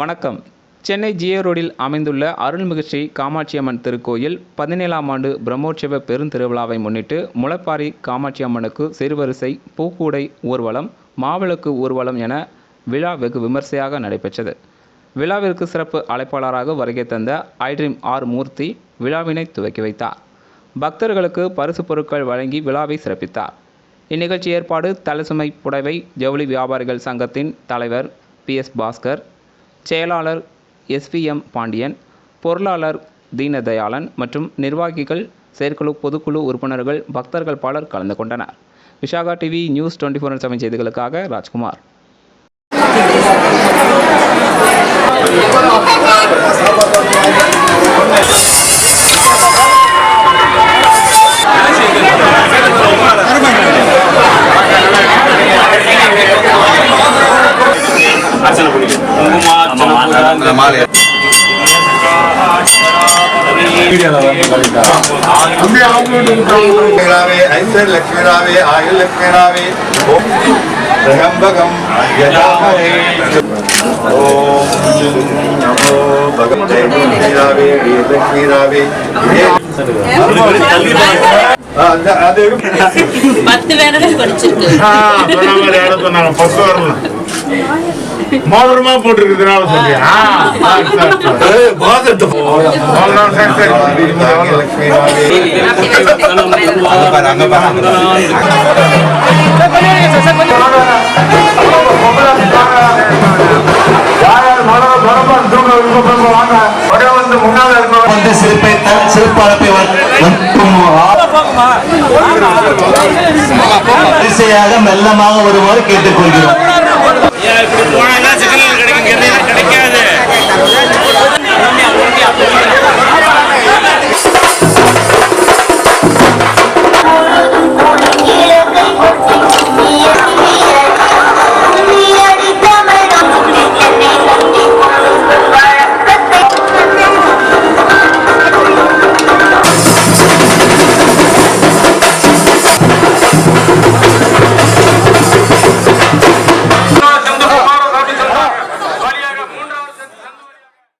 வணக்கம். சென்னை ஜிஏ ரோடில் அமைந்துள்ள அருள்மிகு ஸ்ரீ காமாட்சியம்மன் திருக்கோயில் பதினேழாம் ஆண்டு பிரம்மோற்சவ பெருந்திருவிழாவை முன்னிட்டு முளைப்பாரி காமாட்சியம்மனுக்கு சிறுவரிசை பூக்கூடை ஊர்வலம் மாவிளக்கு ஊர்வலம் என விழா வெகு விமர்சையாக நடைபெற்றது. விழாவிற்கு சிறப்பு அழைப்பாளராக வருகை தந்த ஐட்ரீம் ஆர் மூர்த்தி விழாவினை துவக்கி வைத்தார். பக்தர்களுக்கு பரிசு பொருட்கள் வழங்கி விழாவை சிறப்பித்தார். இந்நிகழ்ச்சி ஏற்பாடு தலைசுமை புடவை ஜவுளி வியாபாரிகள் சங்கத்தின் தலைவர் பி எஸ் பாஸ்கர் செயலாளர் எஸ்விஎம் பாண்டியன் பொருளாளர் தீனதயாளன் மற்றும் நிர்வாகிகள் செயற்குழு பொதுக்குழு உறுப்பினர்கள் பக்தர்கள் பலர் கலந்து கொண்டனர். Vishaka TV news twenty four seven செய்திகளுக்காக ராஜ்குமார். ஐஸ்வர் லக்ஷ்மிராவே ஆயுள் லக்ஷ்மிராவே. ஓம் பிரகம்பகம் ஓம் நமோ பகவதே பத்து பேரோட படிச்சிருக்கு. மோதிரம். லக்ஷ்மிராவே வந்து சிறப்பை சிறப்பழைப்பை வரிசையாக மெல்லமாக வருமாறு கேட்டுக்கொள்கிறோம். đời của ngoài đó